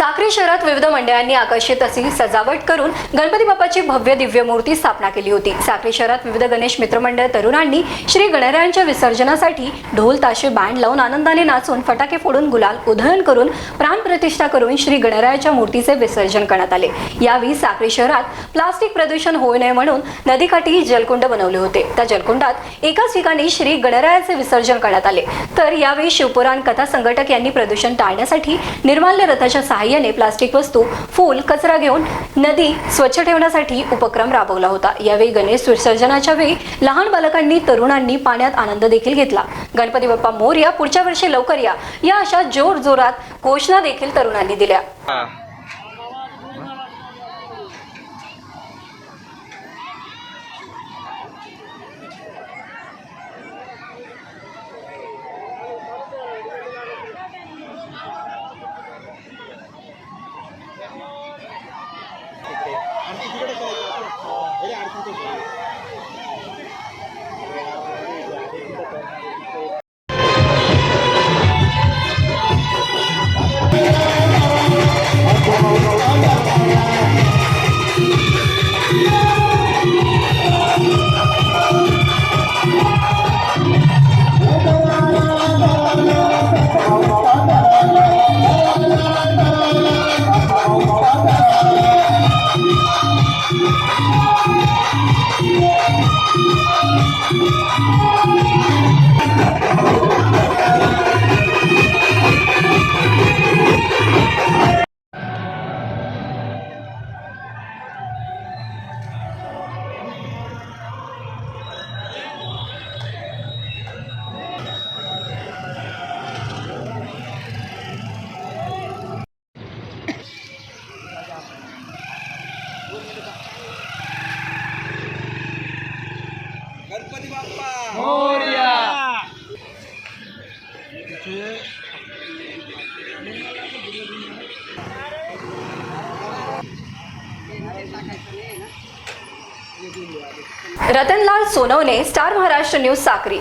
साक्री शहरात विविध मंडळांनी आकर्षित अशी सजावट करून गणपती बाप्पाची भव्य दिव्य मूर्ती स्थापना केली होती. साक्री शहरात विविध गणेश मित्रमंडळ तरुणांनी श्री गणरायांच्या विसर्जनासाठी ढोल ताशे बँड लावून आनंदाने नाचून फटाके फोडून गुलाल उधळण करून प्राणप्रतिष्ठा करून श्री गणरायाच्या मूर्तीचे विसर्जन करण्यात आले. यावेळी साक्री शहरात प्लास्टिक प्रदूषण होऊ नये म्हणून नदीकाठी जलकुंड बनवले होते. त्या जलकुंडात एकाच ठिकाणी श्री गणरायाचे विसर्जन करण्यात आले. तर यावेळी शिवपुराण कथा संघटक यांनी प्रदूषण टाळण्यासाठी निर्माल्य रथाच्या सहाय्याने प्लास्टिक वस्तू फूल कचरा घेऊन नदी स्वच्छ ठेवण्यासाठी उपक्रम राबवला होता. यावेळी गणेश विसर्जनाच्या वेळी लहान बालकांनी तरुणांनी पाण्यात आनंद देखील घेतला. गणपती बाप्पा मोर्या पुढच्या वर्षी लवकर या. या अशा जोर जोरात घोषणा देखील तरुणांनी दिल्या. हा. Ganpati Thank you. Ratanlal Sonawane star Maharashtra news Sakri.